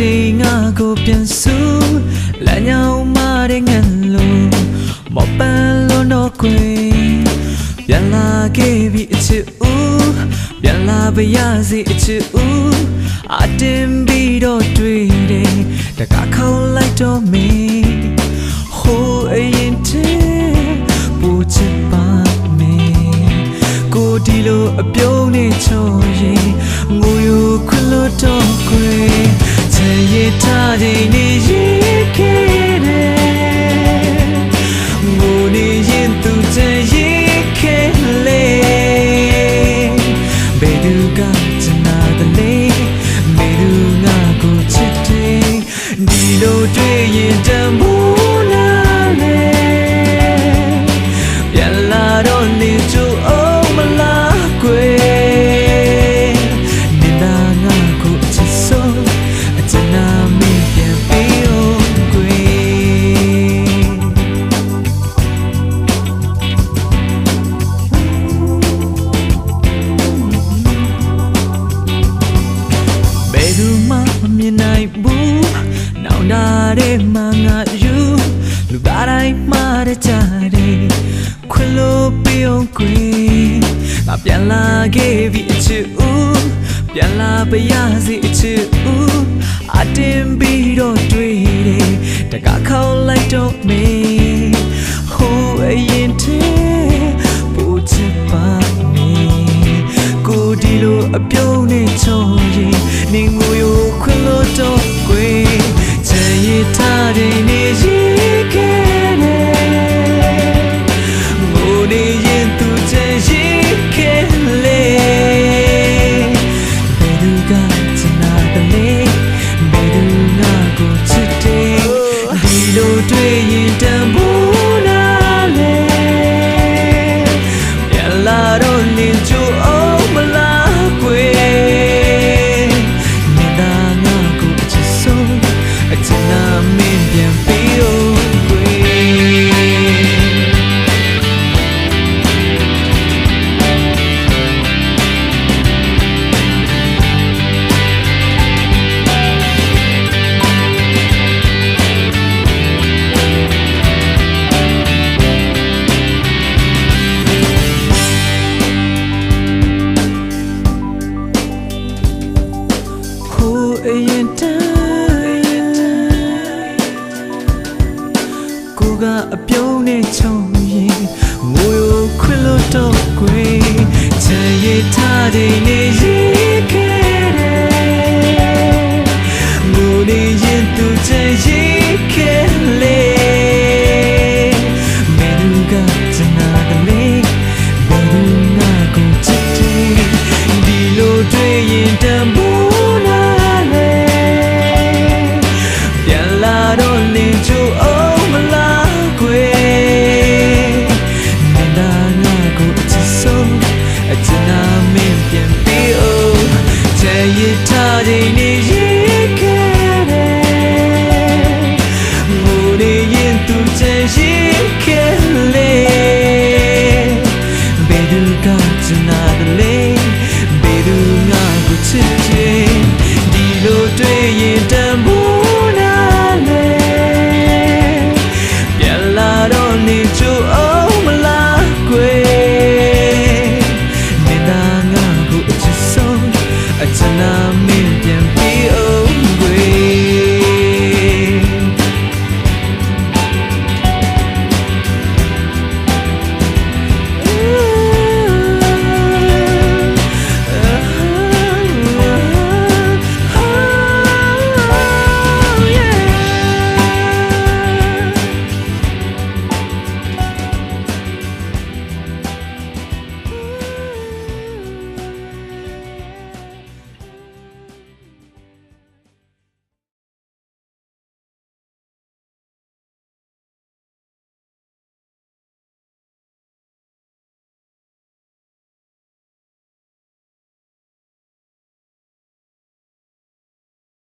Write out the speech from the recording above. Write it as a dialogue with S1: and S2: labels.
S1: ချိန်ငါကိုပြန်စုလမ်းညောင်းမတဲ့ငန်လို့မော်ပန်လို့တော့ကွယ်ပြန်လာခဲ့ပြီအချစ်ဦးပြန်လာပါရစေအချစ်ဦးအတင်ပြီးတော့တွေ့တယ်တကခေါ်လိုက်တော့မင်း တော့ခွေချင်ရထားတဲ့နေရင်ခဲ့တယ်ငိုနေရင်သူချင်ရခဲ့လေဘယ်သူကချင်နာတယ်လေဘယ်သူငါကိုချစ်တယ်ဒီလိုတွေ့ရင်တမိုး မငါယူလူသားတိုင်းမှာတဲ့ကြတယ်ခွလို့ပြုံးကွယ်ငါပြန်လာခဲ့ပြီအချစ်ဦးပြန်လာပါရစေအချစ်ဦးအတင်ပြီးတော့တွေ့တယ်တကခေါ်လိုက်တော့မင်းဟိုအရင်တည်းပူချစ်ပါမင်းကိုဒီလိုအပြုံးနဲ့ချော်ရင်နေငို ထား ကိုကအပြုံးနဲ့ချုံရင်ငိုရိုခွင်လို့တော့ကွယ်ချင်ရထားတဲ့နေ